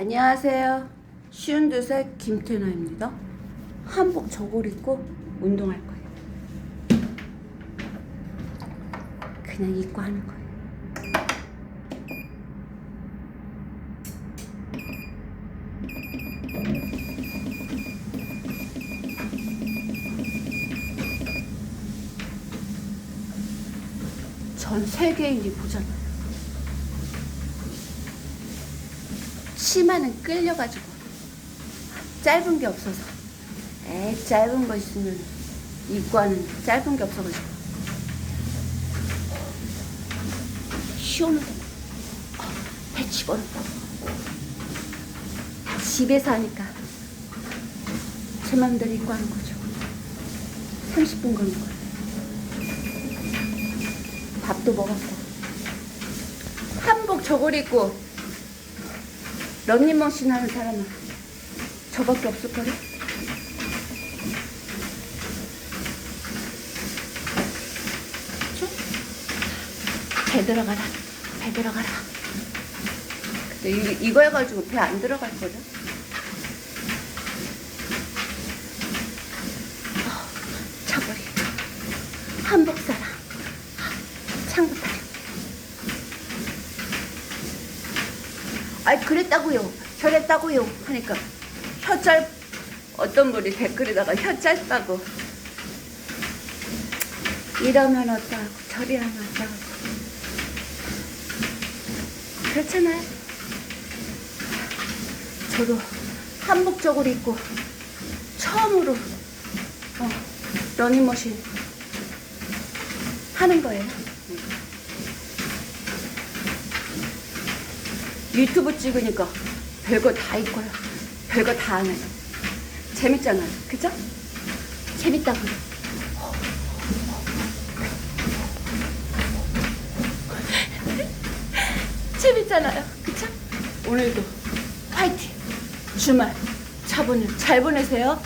안녕하세요. 쉬운 두세 김태나입니다. 한복 저고리 입고 운동할 거예요. 그냥 입고 하는 거예요. 전 세계인이 보잖아요. 치마는 끌려가지고. 짧은 게 없어서. 에 짧은 거 있으면 입고 하는 짧은 게 없어가지고 시원하다. 어, 배 집어넣고 집에서 하니까 제 맘대로 입고 하는 거죠. 30분 걸린 거예요 밥도 먹었고. 한복 저고리 입고 런닝머신 하는 사람은 저밖에 없을걸요? 배 들어가라 배 들어가라. 근데 이, 이거 해가지고 배 안 들어갈 거죠? 어, 저고리. 한복 사람 창부타 아이 그랬다고요. 저랬다고요. 하니까 혀 짧 어떤 분이 댓글에다가 혀 짧다고. 이러면 어떠하고 저리 하면 어떠하고. 그렇잖아요. 저도 한복적으로 입고 처음으로 어, 러닝머신 하는 거예요 유튜브 찍으니까 별거 다 있고요. 별거 다 하네요. 재밌잖아요. 그죠? 재밌다고요. 재밌잖아요. 그쵸? 오늘도 화이팅! 주말 차분히 잘 보내세요.